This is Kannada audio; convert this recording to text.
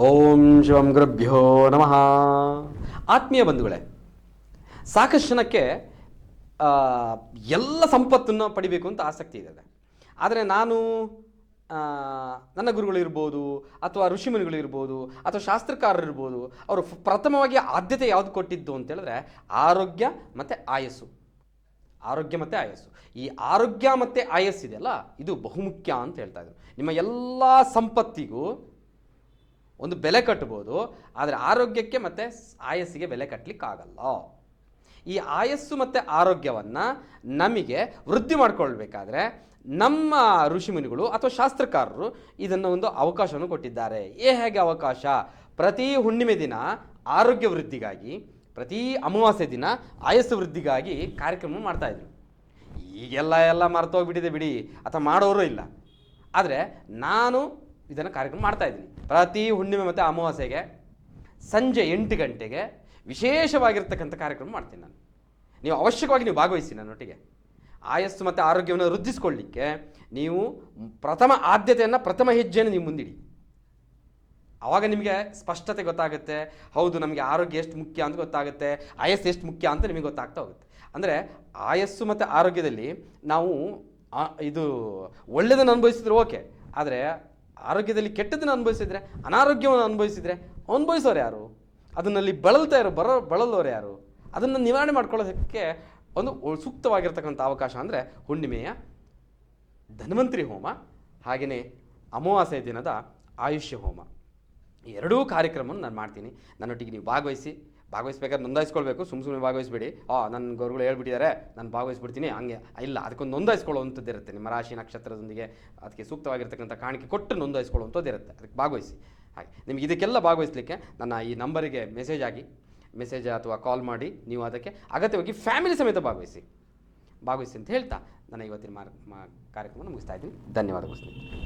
ಓಂ ಶಿವಂ ಗುರುಭ್ಯೋ ನಮಃ. ಆತ್ಮೀಯ ಬಂಧುಗಳೇ, ಸಾಕಷ್ಟು ಜನಕ್ಕೆ ಎಲ್ಲ ಸಂಪತ್ತನ್ನು ಪಡಿಬೇಕು ಅಂತ ಆಸಕ್ತಿ ಇದೆ ಆದರೆ ನಾನು ನನ್ನ ಗುರುಗಳಿರ್ಬೋದು ಅಥವಾ ಋಷಿಮುನಿಗಳು ಇರ್ಬೋದು, ಅಥವಾ ಶಾಸ್ತ್ರಕಾರರು ಇರ್ಬೋದು, ಅವರು ಪ್ರಥಮವಾಗಿ ಆದ್ಯತೆ ಯಾವುದು ಕೊಟ್ಟಿದ್ದು ಅಂತ ಹೇಳಿದ್ರೆ ಆರೋಗ್ಯ ಮತ್ತು ಆಯಸ್ಸು. ಆರೋಗ್ಯ ಮತ್ತು ಆಯಸ್ಸು. ಈ ಆರೋಗ್ಯ ಮತ್ತು ಆಯಸ್ಸು ಇದೆಯಲ್ಲ ಇದು ಬಹುಮುಖ್ಯ ಅಂತ ಹೇಳ್ತಾ ಇದ್ರು. ನಿಮ್ಮ ಎಲ್ಲ ಸಂಪತ್ತಿಗೂ ಒಂದು ಬೆಲೆ ಕಟ್ಬೋದು, ಆದರೆ ಆರೋಗ್ಯಕ್ಕೆ ಮತ್ತು ಆಯಸ್ಸಿಗೆ ಬೆಲೆ ಕಟ್ಟಲಿಕ್ಕಾಗಲ್ಲ ಈ ಆಯಸ್ಸು ಮತ್ತು ಆರೋಗ್ಯವನ್ನು ನಮಗೆ ವೃದ್ಧಿ ಮಾಡಿಕೊಳ್ಬೇಕಾದ್ರೆ ನಮ್ಮ ಋಷಿಮುನಿಗಳು ಅಥವಾ ಶಾಸ್ತ್ರಕಾರರು ಇದನ್ನು ಒಂದು ಅವಕಾಶವನ್ನು ಕೊಟ್ಟಿದ್ದಾರೆ. ಏ ಹೇಗೆ ಅವಕಾಶ? ಪ್ರತಿ ಹುಣ್ಣಿಮೆ ದಿನ ಆರೋಗ್ಯ ವೃದ್ಧಿಗಾಗಿ, ಪ್ರತಿ ಅಮಾವಾಸ್ಯ ದಿನ ಆಯಸ್ಸು ವೃದ್ಧಿಗಾಗಿ ಕಾರ್ಯಕ್ರಮ ಮಾಡ್ತಾ ಇದ್ರು. ಈಗೆಲ್ಲ ಎಲ್ಲ ಮರ್ತೋಗ್ಬಿಟ್ಟಿದೆ ಬಿಡಿ, ಅಥವಾ ಮಾಡೋರು ಇಲ್ಲ. ಆದರೆ ನಾನು ಇದನ್ನು ಕಾರ್ಯಕ್ರಮ ಮಾಡ್ತಾ ಇದ್ದೀನಿ. ಪ್ರತಿ ಹುಣ್ಣಿಮೆ ಮತ್ತು ಅಮಾವಾಸ್ಯೆಗೆ ಸಂಜೆ ಎಂಟು ಗಂಟೆಗೆ ವಿಶೇಷವಾಗಿರ್ತಕ್ಕಂಥ ಕಾರ್ಯಕ್ರಮ ಮಾಡ್ತೀನಿ ನಾನು. ನೀವು ಅವಶ್ಯಕವಾಗಿ ನೀವು ಭಾಗವಹಿಸಿ ನನ್ನೊಟ್ಟಿಗೆ ಆಯಸ್ಸು ಮತ್ತು ಆರೋಗ್ಯವನ್ನು ವೃದ್ಧಿಸ್ಕೊಳ್ಳಿಕ್ಕೆ ನೀವು ಪ್ರಥಮ ಆದ್ಯತೆಯನ್ನು ಪ್ರಥಮ ಹೆಜ್ಜೆಯನ್ನು ನೀವು ಮುಂದಿಡಿ. ಆವಾಗ ನಿಮಗೆ ಸ್ಪಷ್ಟತೆ ಗೊತ್ತಾಗುತ್ತೆ, ಹೌದು ನಮಗೆ ಆರೋಗ್ಯ ಎಷ್ಟು ಮುಖ್ಯ ಅಂತ ಗೊತ್ತಾಗುತ್ತೆ, ಆಯಸ್ಸು ಎಷ್ಟು ಮುಖ್ಯ ಅಂತ ನಿಮಗೆ ಗೊತ್ತಾಗ್ತಾ ಹೋಗುತ್ತೆ. ಅಂದರೆ ಆಯಸ್ಸು ಮತ್ತು ಆರೋಗ್ಯದಲ್ಲಿ ನಾವು ಇದು ಒಳ್ಳೆಯದನ್ನು ಅನುಭವಿಸಿದ್ರೆ ಓಕೆ, ಆದರೆ ಆರೋಗ್ಯದಲ್ಲಿ ಕೆಟ್ಟದನ್ನು ಅನುಭವಿಸಿದ್ರೆ, ಅನಾರೋಗ್ಯವನ್ನು ಅನುಭವಿಸಿದರೆ ಅನುಭವಿಸೋರು ಯಾರು? ಅದನ್ನಲ್ಲಿ ಬಳಲ್ತಾ ಇರೋ ಬರೋ ಬಳಲೋರು ಯಾರು? ಅದನ್ನು ನಿವಾರಣೆ ಮಾಡ್ಕೊಳ್ಳೋದಕ್ಕೆ ಒಂದು ಸೂಕ್ತವಾಗಿರ್ತಕ್ಕಂಥ ಅವಕಾಶ ಅಂದರೆ ಹುಣ್ಣಿಮೆಯ ಧನ್ವಂತರಿ ಹೋಮ ಹಾಗೆಯೇ ಅಮಾವಾಸ್ಯ ದಿನದ ಆಯುಷ್ಯ ಹೋಮ. ಎರಡೂ ಕಾರ್ಯಕ್ರಮವನ್ನು ನಾನು ಮಾಡ್ತೀನಿ. ನನ್ನೊಟ್ಟಿಗೆ ನೀವು ಭಾಗವಹಿಸಿ. ಭಾಗವಹಿಸ್ಬೇಕಾದ್ರೆ ನೋಂದಾಯಿಸ್ಕೊಳ್ಬೇಕು. ಸುಮ್ಮ ಸುಮ್ಮನೆ ಭಾಗವಹಿಸ್ಬೇಡಿ. ಆ ನನ್ನ ಗುರುಗಳು ಹೇಳ್ಬಿಟ್ಟಿದ್ದಾರೆ. ನಾನು ಭಾಗವಹಿಸ್ಬಿಡ್ತೀನಿ. ಹಂಗೆ ಇಲ್ಲ, ಅದಕ್ಕೊಂದು ನೋಂದಾಯಿಸ್ಕೊಳ್ಳುವಂಥದ್ದು ಇರುತ್ತೆ. ನಿಮ್ಮ ರಾಶಿ ನಕ್ಷತ್ರದೊಂದಿಗೆ ಅದಕ್ಕೆ ಸೂಕ್ತವಾಗಿರ್ತಕ್ಕಂಥ ಕಾಣಿಕೆ ಕೊಟ್ಟು ನೋಂದಾಯಿಸ್ಕೊಳ್ಳುವಂಥದ್ದು ಇರುತ್ತೆ. ಅದಕ್ಕೆ ಭಾಗವಹಿಸಿ. ಹಾಗೆ, ನಿಮಗೆ ಇದಕ್ಕೆಲ್ಲ ಭಾಗವಹಿಸಲಿಕ್ಕೆ ನನ್ನ ಈ ನಂಬರಿಗೆ ಮೆಸೇಜ್ ಆಗಿ ಮೆಸೇಜ್ ಅಥವಾ ಕಾಲ್ ಮಾಡಿ, ನೀವು ಅದಕ್ಕೆ ಅಗತ್ಯವಾಗಿ ಫ್ಯಾಮಿಲಿ ಸಮೇತ ಭಾಗವಹಿಸಿ. ಭಾಗವಹಿಸಿ ಅಂತ ಹೇಳ್ತಾ ನನ್ನ ಇವತ್ತಿನ ಮಾರ್, ಮಾ, ಕಾರ್ಯಕ್ರಮ ಮುಗಿಸ್ತಾ ಇದ್ದೀನಿ. ಧನ್ಯವಾದಗಳು